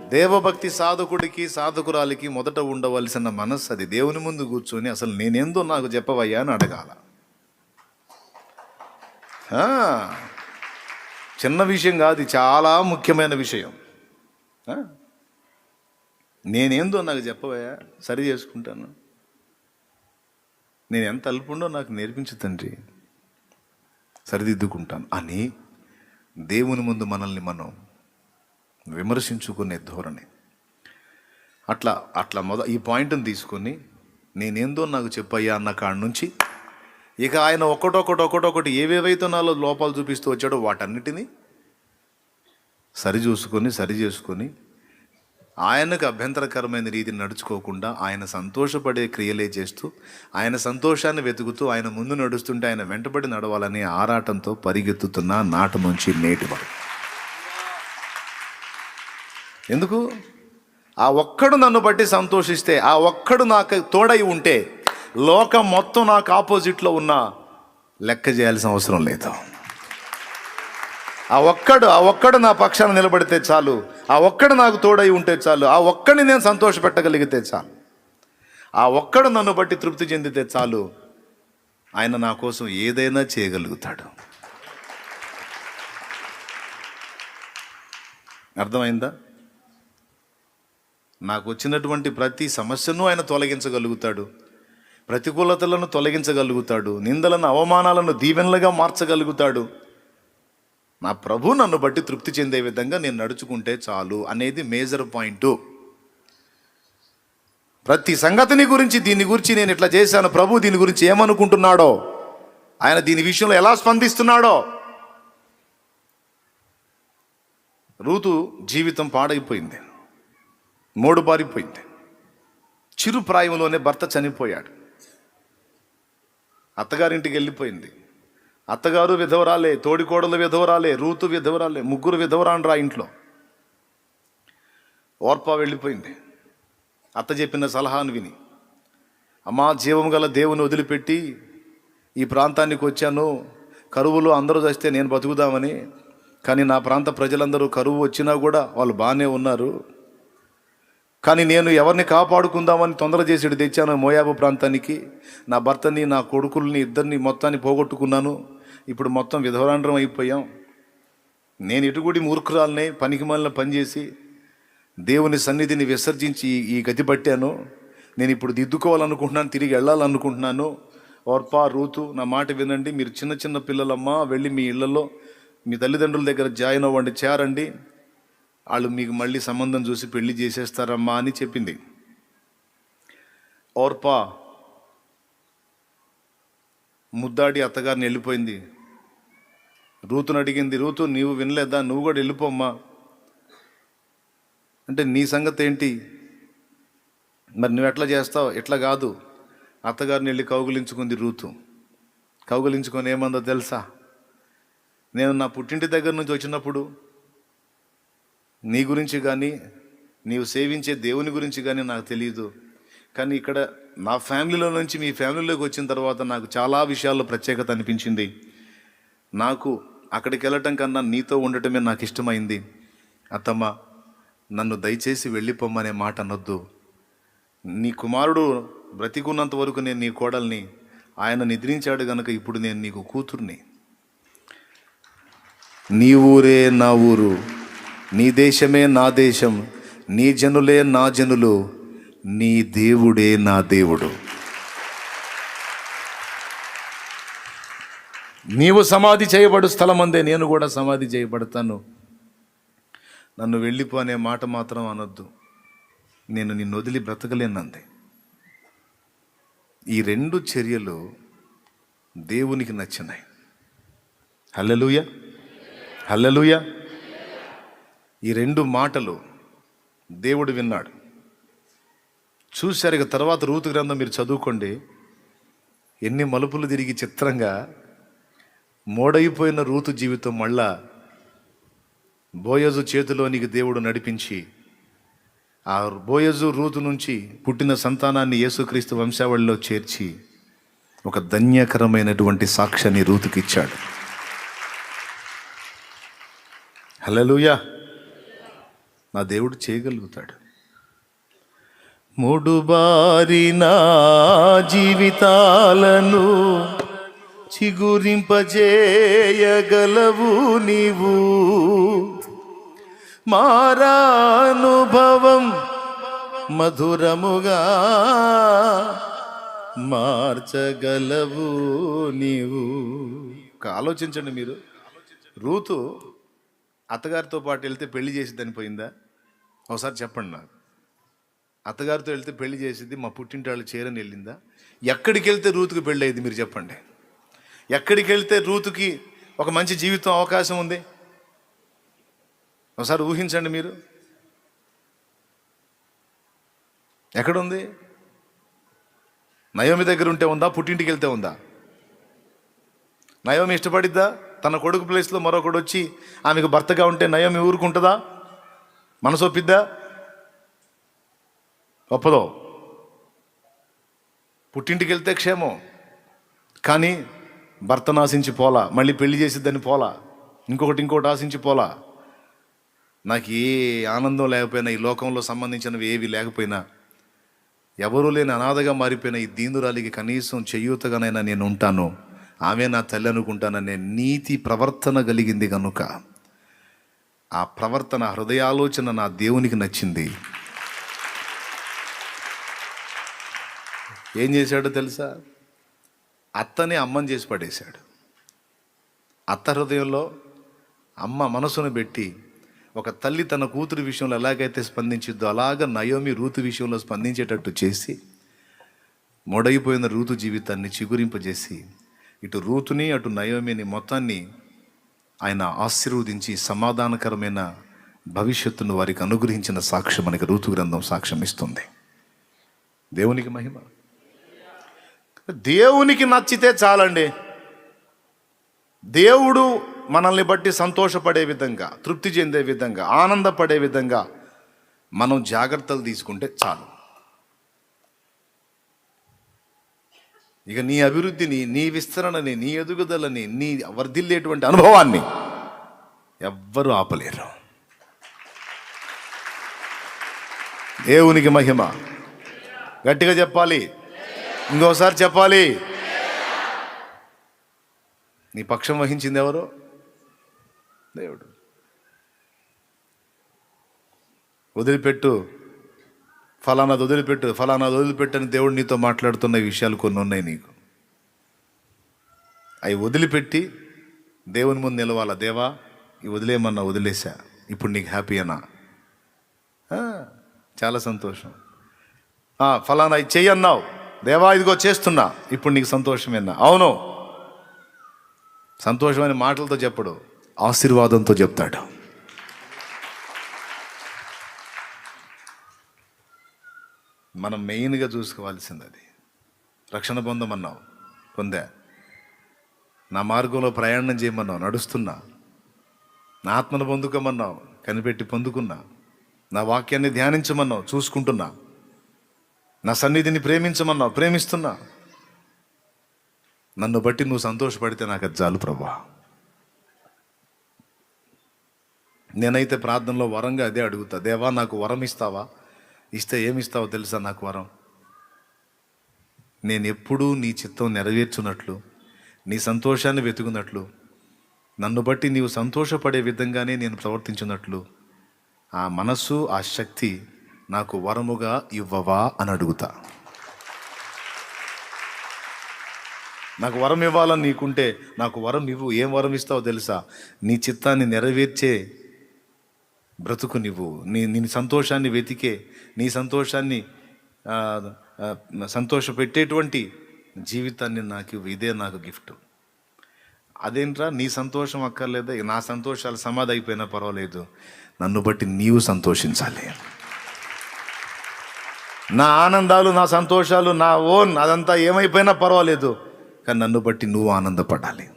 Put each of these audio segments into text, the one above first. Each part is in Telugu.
దేవభక్తి సాధకుడికి సాధకురాలికి మొదట ఉండవలసిన మనస్సు అది. దేవుని ముందు కూర్చొని అసలు నేనేందో నాకు చెప్పవయ్యా అని అడగాల. చిన్న విషయం కాదు చాలా ముఖ్యమైన విషయం. నేనేందో నాకు చెప్పవయ్యా సరి చేసుకుంటాను. నేను ఎంత అల్పుండో నాకు నేర్పించు తండ్రి. సరిదిద్దుకుంటాను. అని దేవుని ముందు మనల్ని మనం విమర్శించుకునే ధోరణి. అట్లా అట్లా మొద ఈ పాయింట్ని తీసుకొని నేనేందో నాకు చెప్పయ్యా అన్న కాడ నుంచి ఇక ఆయన ఒకటొకటి ఒకటొకటి ఏవేవైతే నాలో లోపాలు చూపిస్తూ వచ్చాడో వాటన్నిటినీ సరి చూసుకొని సరి చేసుకొని ఆయనకు అభ్యంతరకరమైన రీతిని నడుచుకోకుండా ఆయన సంతోషపడే క్రియలే చేస్తూ ఆయన సంతోషాన్ని వెతుకుతూ ఆయన ముందు నడుస్తుంటే ఆయన వెంటబడి నడవాలని ఆరాటంతో పరిగెత్తుతున్న నాట నుంచి నేటి వరకు ఎందుకు? ఆ ఒక్కడు నన్ను బట్టి సంతోషిస్తే ఆ ఒక్కడు నాకు తోడై ఉంటే లోకం మొత్తం నాకు ఆపోజిట్లో ఉన్న లెక్క చేయాల్సిన అవసరం లేదు. ఆ ఒక్కడు ఆ ఒక్కడు నా పక్షాన నిలబడితే చాలు. ఆ ఒక్కడు నాకు తోడై ఉంటే చాలు. ఆ ఒక్కడిని నేను సంతోష పెట్టగలిగితే చాలు. ఆ ఒక్కడు నన్ను బట్టి తృప్తి చెందితే చాలు. ఆయన నా కోసం ఏదైనా చేయగలుగుతాడు. అర్థమైందా? నాకు వచ్చినటువంటి ప్రతి సమస్యను ఆయన తొలగించగలుగుతాడు. ప్రతికూలతలను తొలగించగలుగుతాడు. నిందలను అవమానాలను దీవెనలుగా మార్చగలుగుతాడు. నా ప్రభు నన్ను బట్టి తృప్తి చెందే విధంగా నేను నడుచుకుంటే చాలు అనేది మేజర్ పాయింట్. ప్రతి సంగతిని గురించి దీని గురించి నేను ఇట్లా చేశాను. ప్రభు దీని గురించి ఏమనుకుంటున్నాడో? ఆయన దీని విషయంలో ఎలా స్పందిస్తున్నాడో? రూతు జీవితం పాడైపోయింది. మూడు బారిపోయింది చిరు ప్రాయంలోనే భర్త చనిపోయాడు. అత్తగారింటికి వెళ్ళిపోయింది. అత్తగారు విధవరాలే తోడికోడలు విధవరాలే రూతు విధవరాలే ముగ్గురు విధవరాండ్రా ఇంట్లో. ఓర్ప వెళ్ళిపోయింది. అత్త చెప్పిన సలహాను విని అమ్మా జీవం గల దేవుని వదిలిపెట్టి ఈ ప్రాంతానికి వచ్చాను. కరువులో అందరూ చస్తే నేను బతుకుదామని కానీ నా ప్రాంత ప్రజలందరూ కరువు వచ్చినా కూడా వాళ్ళు బాగానే ఉన్నారు. కానీ నేను ఎవరిని కాపాడుకుందామని తొందర చేసి తెచ్చాను మోయాబు ప్రాంతానికి. నా భర్తని నా కొడుకుల్ని ఇద్దరిని మొత్తాన్ని పోగొట్టుకున్నాను. ఇప్పుడు మొత్తం విధవరాండ్రం అయిపోయాం. నేను ఇటుగుడి మూర్ఖురాలనే పనికి మళ్ళీ పనిచేసి దేవుని సన్నిధిని విసర్జించి ఈ- గతి పట్టాను. నేను ఇప్పుడు దిద్దుకోవాలనుకుంటున్నాను తిరిగి వెళ్ళాలనుకుంటున్నాను. ఓర్పా రూతు నా మాట వినండి. మీరు చిన్న చిన్న పిల్లలమ్మా వెళ్ళి మీ ఇళ్ళలో మీ తల్లిదండ్రుల దగ్గర జాయిన్ అవ్వండి చేరండి. వాళ్ళు మీకు మళ్ళీ సంబంధం చూసి పెళ్ళి చేసేస్తారమ్మా అని చెప్పింది. ఓర్పా ముద్దాడి అత్తగారిని వెళ్ళిపోయింది. రూతుని అడిగింది రూతు నీవు వినలేదా? నువ్వు కూడా వెళ్ళిపోమ్మా. అంటే నీ సంగతి ఏంటి? మరి నువ్వు ఎట్లా చేస్తావు? ఎట్లా కాదు. అత్తగారిని వెళ్ళి కౌగులించుకుంది రూతు. కౌగులించుకొని ఏమందో తెలుసా? నేను నా పుట్టింటి దగ్గర నుంచి వచ్చినప్పుడు నీ గురించి కానీ నీవు సేవించే దేవుని గురించి కానీ నాకు తెలియదు కానీ ఇక్కడ నా ఫ్యామిలీలో నుంచి మీ ఫ్యామిలీలోకి వచ్చిన తర్వాత నాకు చాలా విషయాల్లో ప్రత్యేకత అనిపించింది. నాకు అక్కడికి వెళ్ళటం కన్నా నీతో ఉండటమే నాకు ఇష్టమైంది. అత్తమ్మ నన్ను దయచేసి వెళ్ళిపోమ్మనే మాట అనొద్దు. నీ కుమారుడు బ్రతికున్నంత వరకు నేను నీ కోడల్ని ఆయన నిద్రించాడు గనుక ఇప్పుడు నేను నీకు కూతుర్ని. నీ ఊరే నా ఊరు. నీ దేశమే నా దేశం నీ జనులే నా జనులు నీ దేవుడే నా దేవుడు. నీవు సమాధి చేయబడు స్థలమందే నేను కూడా సమాధి చేయబడతాను. నన్ను వెళ్ళిపో అనే మాట మాత్రం అనొద్దు. నేను నిన్ను వదిలి బ్రతకలేనంది. ఈ రెండు చర్యలు దేవునికి నచ్చినాయి. హల్లెలూయ. హల్లెలూయ. ఈ రెండు మాటలు దేవుడు విన్నాడు. చూశారు ఇక తర్వాత రూతు గ్రంథం మీరు చదువుకోండి. ఎన్ని మలుపులు తిరిగి చిత్రంగా మోడైపోయిన రూతు జీవితం మళ్ళా బోయజు చేతిలోనికి దేవుడు నడిపించి ఆ బోయజు రూతు నుంచి పుట్టిన సంతానాన్ని యేసుక్రీస్తు వంశావళిలో చేర్చి ఒక ధన్యకరమైనటువంటి సాక్ష్యాన్ని రూతుకి ఇచ్చాడు నా దేవుడు చేయగలుగుతాడు. మూడు నా జీవితాలను చిగురింపజేయగలవు నీవు. మారానుభవం మధురముగా మార్చగలవు నీవు. ఒక ఆలోచించండి మీరు. రూతు అత్తగారితో పాటు వెళ్తే పెళ్ళి చేసి పోయిందా? ఒకసారి చెప్పండి నాకు. అత్తగారితో వెళ్తే పెళ్ళి చేసింది మా పుట్టింటి వాళ్ళు చేరని వెళ్ళిందా? ఎక్కడికి వెళ్తే రూతుకి పెళ్ళి అయింది మీరు చెప్పండి. ఎక్కడికి వెళ్తే రూతుకి ఒక మంచి జీవితం అవకాశం ఉంది? ఒకసారి ఊహించండి మీరు. ఎక్కడుంది? నయోమి దగ్గర ఉంటే ఉందా? పుట్టింటికి వెళ్తే ఉందా? నయోమి ఇష్టపడిద్దా? తన కొడుకు ప్లేస్లో మరొకడు వచ్చి ఆమెకు భర్తగా ఉంటే నయోమి ఊరుకుంటుందా? మనసు ఒప్పిద్దా? ఒప్పదో. పుట్టింటికి వెళ్తే క్షేమం. కానీ భర్తను ఆశించి పోలా మళ్ళీ పెళ్ళి చేసిద్దని పోలా ఇంకొకటి ఇంకోటి ఆశించి పోలా. నాకు ఏ ఆనందం లేకపోయినా ఈ లోకంలో సంబంధించినవి ఏవి లేకపోయినా ఎవరూ లేని అనాథగా మారిపోయిన ఈ దీనురాలికి కనీసం చేయూతగానైనా నేను ఉంటాను. ఆమె నా తల్లి అనుకుంటాననే నీతి ప్రవర్తన కలిగింది కనుక ఆ ప్రవర్తన హృదయాలోచన నా దేవునికి నచ్చింది. ఏం చేశాడో తెలుసా? అత్తని అమ్మని చేసి పడేశాడు. అత్త హృదయంలో అమ్మ మనసును పెట్టి ఒక తల్లి తన కూతురు విషయంలో ఎలాగైతే స్పందించిద్దో అలాగ నయోమి రూతు విషయంలో స్పందించేటట్టు చేసి మొడైపోయిన రూతు జీవితాన్ని చిగురింపజేసి ఇటు రూతుని అటు నయోమిని మొత్తాన్ని ఆయన ఆశీర్వదించి సమాధానకరమైన భవిష్యత్తును వారికి అనుగ్రహించిన సాక్ష్యం మనకి రూతు గ్రంథం సాక్ష్యం ఇస్తుంది. దేవునికి మహిమ. దేవునికి నచ్చితే చాలండి. దేవుడు మనల్ని బట్టి సంతోషపడే విధంగా తృప్తి చెందే విధంగా ఆనందపడే విధంగా మనం జాగ్రత్తలు తీసుకుంటే చాలు. ఇక నీ అభివృద్ధిని నీ విస్తరణని నీ ఎదుగుదలని నీ వర్ధిల్లేటువంటి అనుభవాన్ని ఎవ్వరూ ఆపలేరు. దేవునికి మహిమ. గట్టిగా చెప్పాలి. ఇంకోసారి చెప్పాలి. నీ పక్షం వహించింది ఎవరు? దేవుడు. వదిలిపెట్టు. ఫలానాది వదిలిపెట్టు ఫలానాది వదిలిపెట్టని దేవుడు నీతో మాట్లాడుతున్న విషయాలు కొన్ని ఉన్నాయి నీకు. అవి వదిలిపెట్టి దేవుని ముందు నిలవాలా? దేవా ఈ వదిలేయమన్నా వదిలేసా ఇప్పుడు నీకు హ్యాపీ అన్నా? చాలా సంతోషం. ఫలానా ఇది చెయ్యన్నావు దేవా ఇదిగో చేస్తున్నా. ఇప్పుడు నీకు సంతోషమేనా అవును. సంతోషమైన మాటలతో చెప్పడు ఆశీర్వాదంతో చెప్తాడు. మనం మెయిన్గా చూసుకోవాల్సింది అది రక్షణ పొందమన్నావు పొందా. నా మార్గంలో ప్రయాణం చేయమన్నావు నడుస్తున్నా. నా ఆత్మను పొందుకోమన్నావు కనిపెట్టి పొందుకున్నా. నా వాక్యాన్ని ధ్యానించమన్నావు చూసుకుంటున్నా. నా సన్నిధిని ప్రేమించమన్నావు ప్రేమిస్తున్నా. నన్ను బట్టి నువ్వు సంతోషపడితే నాకు అది చాలు ప్రభా. నేనైతే ప్రార్థనలో వరంగా అదే అడుగుతా దేవా నాకు వరం ఇస్తావా? ఇస్తే ఏమి ఇస్తావో తెలుసా నాకు వరం? నేను ఎప్పుడూ నీ చిత్తం నెరవేర్చున్నట్లు నీ సంతోషాన్ని వెతుకున్నట్లు నన్ను బట్టి నీవు సంతోషపడే విధంగానే నేను ప్రవర్తించున్నట్లు ఆ మనస్సు ఆ శక్తి నాకు వరముగా ఇవ్వవా అని అడుగుతా. నాకు వరం ఇవ్వాలని నీకుంటే నాకు వరం ఇవ్వు ఏం వరం ఇస్తావో తెలుసా? నీ చిత్తాన్ని నెరవేర్చే బ్రతుకు నువ్వు నీ నీ సంతోషాన్ని వెతికే నీ సంతోషాన్ని సంతోషపెట్టేటువంటి జీవితాన్ని నాకు ఇదే నాకు గిఫ్ట్. అదేంట్రా నీ సంతోషం అక్కర్లేదా? నా సంతోషాలు సమాధి అయిపోయినా పర్వాలేదు. నన్ను బట్టి నీవు సంతోషించాలి. నా ఆనందాలు నా సంతోషాలు నా ఓన్ అదంతా ఏమైపోయినా పర్వాలేదు. కానీ నన్ను బట్టి నువ్వు ఆనందపడాలి.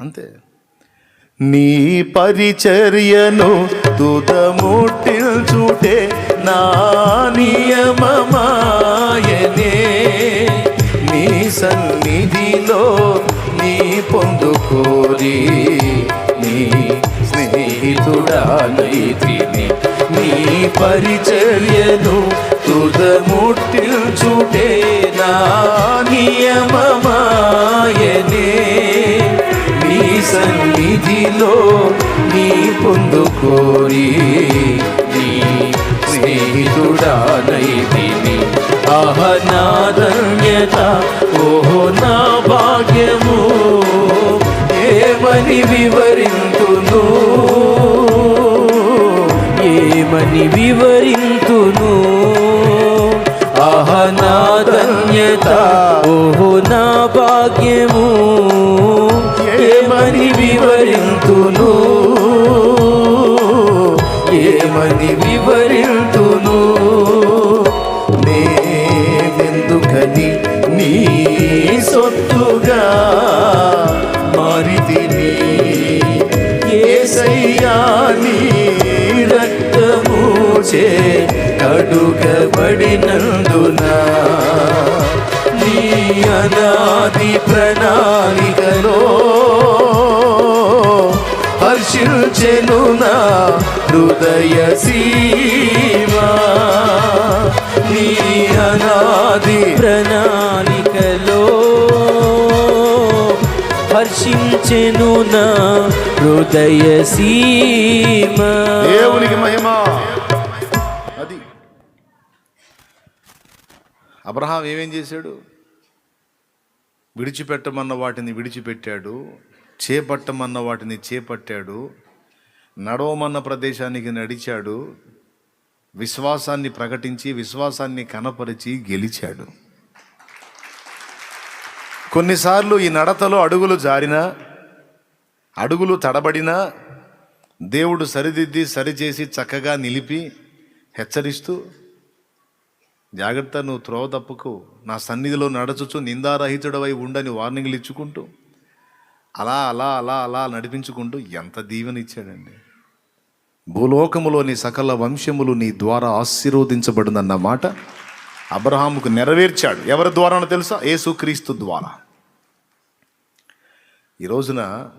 అంతే. నీ పరిచర్యను తుదముట్టిల్చుటే నా నియమమాయనే. నీ సన్నిధిలో నీ పొందుకోరి. నీ స్నేహ స్నేహితుడానైతిని నీ పరిచర్యను తుదముట్టిల్చుటే నా నియమమాయనే. సన్నిధిలో నీ పొందుకోరి నీ స్నేహితుడానైతిని. ఆహ నా ధన్యత ఓహో నా భాగ్యము. ఏమని వివరింతును? ఏమని వివరింతును? ఆహ నా ధన్యత ఓహో నా భాగ్యము. చే కడుగబడినందున నీ అనాది ప్రణాళికలో హర్షించెను నా హృదయ సీమా. నీ అనాది ప్రణాళికలో హర్షించెను నా హృదయ సీమా. దేవునికి మహిమా. అబ్రహాం ఏమేం చేశాడు? విడిచిపెట్టమన్న వాటిని విడిచిపెట్టాడు. చేపట్టమన్న వాటిని చేపట్టాడు. నడవమన్న ప్రదేశానికి నడిచాడు. విశ్వాసాన్ని ప్రకటించి విశ్వాసాన్ని కనపరిచి గెలిచాడు. కొన్నిసార్లు ఈ నడతలో అడుగులు జారినా అడుగులు తడబడినా దేవుడు సరిదిద్ది సరిచేసి చక్కగా నిలిపి హెచ్చరిస్తూ జాగ్రత్త నువ్వు త్రోవ తప్పుకు. నా సన్నిధిలో నడచుచు నిందారహితుడవై ఉండని వార్నింగ్లు ఇచ్చుకుంటూ అలా అలా అలా అలా నడిపించుకుంటూ ఎంత దీవెన ఇచ్చాడండి భూలోకములోని సకల వంశములు నీ ద్వారా ఆశీర్వదించబడిందన్న మాట అబ్రహాముకు నెరవేర్చాడు. ఎవరి ద్వారానో తెలుసా? యేసుక్రీస్తు ద్వారా. ఈ రోజున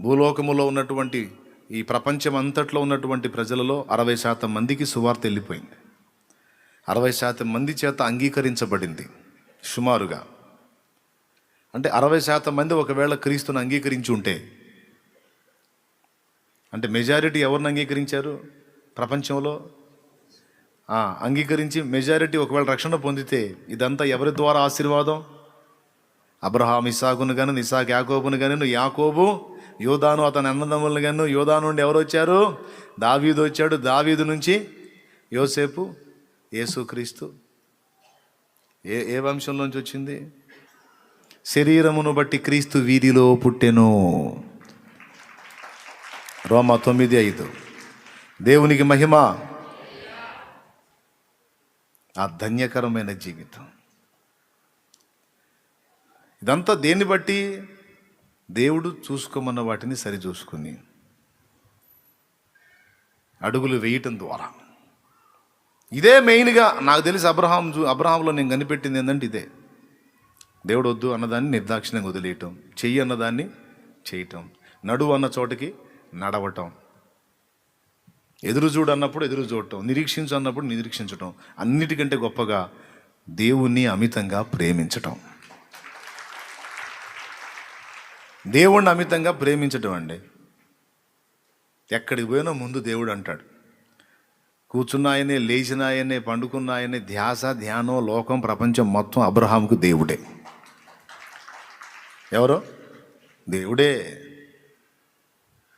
భూలోకములో ఉన్నటువంటి ఈ ప్రపంచం అంతట్లో ఉన్నటువంటి ప్రజలలో అరవై శాతం మందికి సువార్త వెళ్ళిపోయింది. అరవై శాతం మంది చేత అంగీకరించబడింది. సుమారుగా. అంటే అరవై శాతం మంది ఒకవేళ క్రీస్తుని అంగీకరించి ఉంటే అంటే మెజారిటీ ఎవరిని అంగీకరించారు? ప్రపంచంలో? అంగీకరించి మెజారిటీ ఒకవేళ రక్షణ పొందితే ఇదంతా ఎవరి ద్వారా ఆశీర్వాదం? అబ్రహాం ఇసాకును గాను ఇసాక్ యాకోబును గాను యాకోబు యోధాను అతని అన్నదమ్ములను గాను యోధా నుండి ఎవరు వచ్చారు? దావీదు వచ్చాడు. దావీదు నుంచి యోసేపు యేసుక్రీస్తు. ఏ ఏ వంశంలోంచి వచ్చింది? శరీరమును బట్టి క్రీస్తు వీధిలో పుట్టెను. రోమా తొమ్మిది ఐదు. దేవునికి మహిమ. ఆ ధన్యకరమైన జీవితం. ఇదంతా దేన్ని బట్టి? దేవుడు చూసుకోమన్న వాటిని సరిచూసుకుని. అడుగులు వేయటం ద్వారా. ఇదే మెయిన్గా నాకు తెలిసి అబ్రహాం చూ- అబ్రహాంలో నేను కనిపెట్టింది ఏంటంటే ఇదే. దేవుడు వద్దు అన్నదాన్ని నిర్దాక్షిణ్యంగా వదిలేయటం చెయ్యి అన్నదాన్ని చేయటం నడువు అన్న చోటకి నడవటం. ఎదురు చూడు అన్నప్పుడు ఎదురు చూడటం నిరీక్షించు అన్నప్పుడు నిరీక్షించటం అన్నిటికంటే గొప్పగా దేవుణ్ణి అమితంగా ప్రేమించటం. దేవుణ్ణి అమితంగా ప్రేమించటం అండి. ఎక్కడికి పోయినా ముందు దేవుడు అంటాడు. కూర్చున్నాయనే లేచినాయనే పండుకున్నాయనే ధ్యాస ధ్యానం లోకం ప్రపంచం మొత్తం అబ్రహాంకు దేవుడే. ఎవరో? దేవుడే.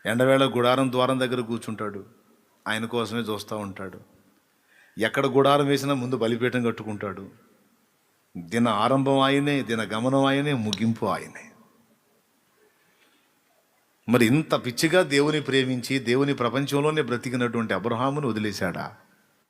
ఎండవేళ గుడారం ద్వారం దగ్గర కూర్చుంటాడు. ఆయన కోసమే చూస్తూ ఉంటాడు. ఎక్కడ గుడారం వేసినా ముందు బలిపీఠం కట్టుకుంటాడు. దిన ఆరంభం ఆయనే దిన గమనం ఆయనే ముగింపు ఆయనే. మరి ఇంత పిచ్చిగా దేవుని ప్రేమించి దేవుని ప్రపంచంలోనే బ్రతికినటువంటి అబ్రహామును వదిలేశాడా?